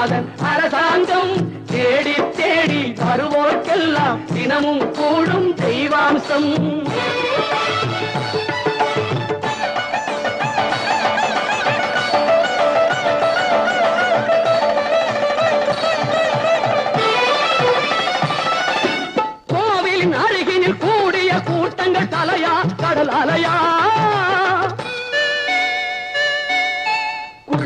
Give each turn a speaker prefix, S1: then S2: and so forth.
S1: செந்தில் அரசாங்கம் தேடி தேடி வருவோர்க்கெல்லாம் தினமும் கூடும் தெய்வாம்சம். கோவிலின் அருகினில் கூடிய கூட்டங்கள் தலையா கடல் அலையா.